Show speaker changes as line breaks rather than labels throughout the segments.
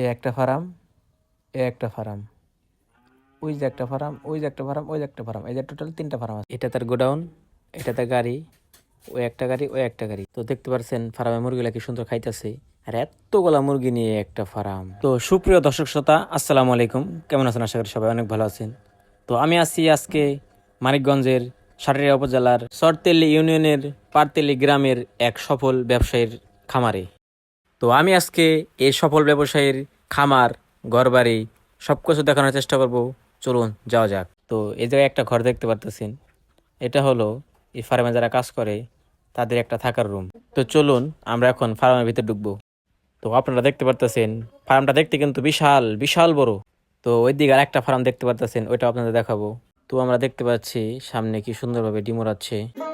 এ একটা ফার্ম, এ একটা ফার্ম, ওই যে একটা ফার্ম, ওই যে একটা ফার্ম, ওই যে একটা ফার্ম, এই যে টোটাল তিনটা ফার্ম আছে। এটা তার গোডাউন এটা তার গাড়ি ওই একটা গাড়ি ওই একটা গাড়ি। তো দেখতে পারছেন ফার্মে মুরগিলা কি সুন্দর খাইতেছে। আর এতগুলা মুরগি নিয়ে একটা ফার্ম। তো সুপ্রিয় দর্শক শ্রোতা, আসসালামু আলাইকুম। কেমন আছেন? আশা করি সবাই অনেক ভালো আছেন। তো আমি আছি আজকে মানিকগঞ্জের সাটুরিয়া উপজেলার সরতেলি ইউনিয়নের পারতেলি গ্রামের এক সফল ব্যবসায়ীর খামারে। তো আমি আজকে এই সফল ব্যবসায়ীর খামার, ঘরবাড়ি সব কিছু দেখানোর চেষ্টা করব। চলুন, যাওয়া যাক। তো এই জায়গায় একটা ঘর দেখতে পারতেছেন, এটা হলো এই ফার্মে যারা কাজ করে, তাদের একটা থাকার রুম। তো চলুন, আমরা এখন ফার্মের ভিতরে ঢুকবো। তো আপনারা দেখতে পারতেছেন, ফার্মটা দেখতে কিন্তু বিশাল বিশাল বড়। তো ওই দিকে আর একটা ফার্ম দেখতে পারতেছেন, ওইটা আপনাদের দেখাবো। তো আমরা দেখতে পাচ্ছি, সামনে কি সুন্দরভাবে ডিমোরাচ্ছে তো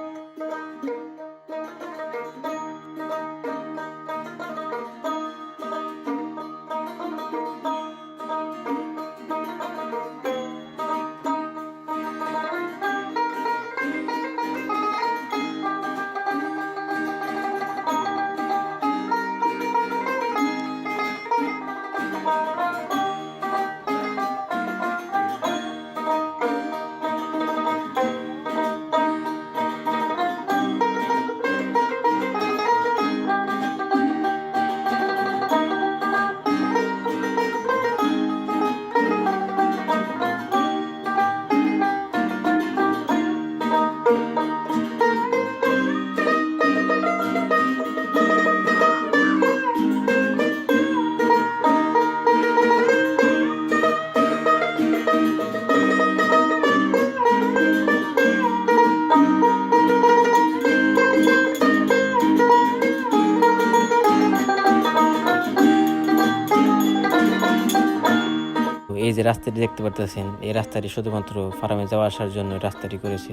এই যে রাস্তাটি দেখতে পারতেছেন, এই রাস্তাটি শুধুমাত্র ফার্মে যাওয়া আসার জন্য রাস্তাটি করেছে।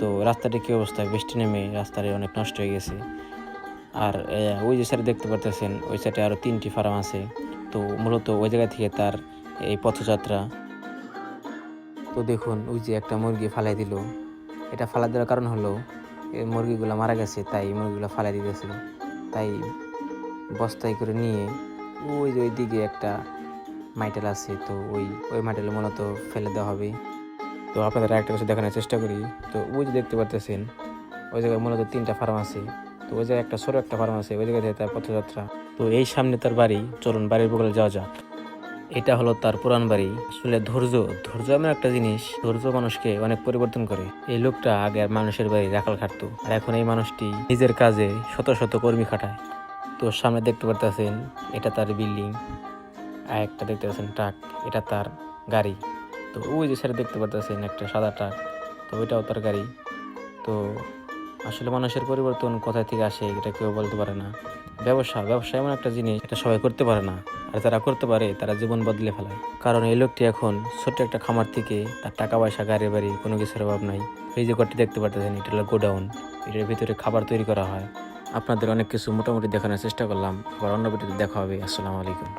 তো রাস্তাটি কী অবস্থা? বৃষ্টি নেমে রাস্তাটি অনেক নষ্ট হয়ে গেছে। আর ওই যে সাইডে দেখতে পারতেছেন, ওই সাইডে আরও তিনটি ফার্ম আছে। তো মূলত ওই জায়গা থেকে তার এই পথযাত্রা। তো দেখুন, ওই যে একটা মুরগি ফালাই দিল। এটা ফালাই দেওয়ার কারণ হলো এই মুরগিগুলো মারা গেছে, তাই মুরগিগুলো ফালাই দিতেছে। তাই বস্তায় করে নিয়ে ওই যে ওই দিকে একটা মাইটেল আছে, তো ওই ওই মাইটেলে মূলত ফেলে দেওয়া হবে। তো আপনাদের একটা কিছু দেখানোর চেষ্টা করি। তো ওই যে দেখতে পারতেছেন, ওই জায়গায় মূলত তিনটা ফার্ম আছে। তো ওই জায়গায় একটা ছোট একটা ফার্ম আছে, ওই জায়গায় তার পথযাত্রা। তো এই সামনে তার বাড়ি, চলুন বাড়ির বগলে যাওয়া যাক। এটা হলো তার পুরান বাড়ি। আসলে ধৈর্য ধৈর্য এমন একটা জিনিস, ধৈর্য মানুষকে অনেক পরিবর্তন করে। এই লোকটা আগে আর মানুষের বাড়ি রাখাল খাটতো, আর এখন এই মানুষটি নিজের কাজে শত শত কর্মী খাটায়। তো সামনে দেখতে পারতেছেন, এটা তার বিল্ডিং। আর একটা দেখতে পাচ্ছেন ট্রাক, এটা তার গাড়ি। তো ওই যে সাইডে দেখতে পারতেছেন একটা সাদা ট্রাক, তো ওইটাও তার গাড়ি। তো আসলে মানুষের পরিবর্তন কোথা থেকে আসে এটা কেউ বলতে পারে না। ব্যবসা ব্যবসা এমন একটা জিনিস এটা সবাই করতে পারে না। আর যারা করতে পারে তারা জীবন বদলে ফেলায়। কারণ এই লোকটি এখন ছোট্ট একটা খামার থেকে তার টাকা পয়সা, গাড়ি বাড়ি কোনো কিছুর অভাব নাই। এই যে ঘরটি দেখতে পারতেছেন এটা হলো গোডাউন। এটার ভিতরে খাবার তৈরি করা হয়। আপনাদের অনেক কিছু মোটামুটি দেখানোর চেষ্টা করলাম। আবার অন্য ভিডিওতে দেখা হবে। আসসালামু আলাইকুম।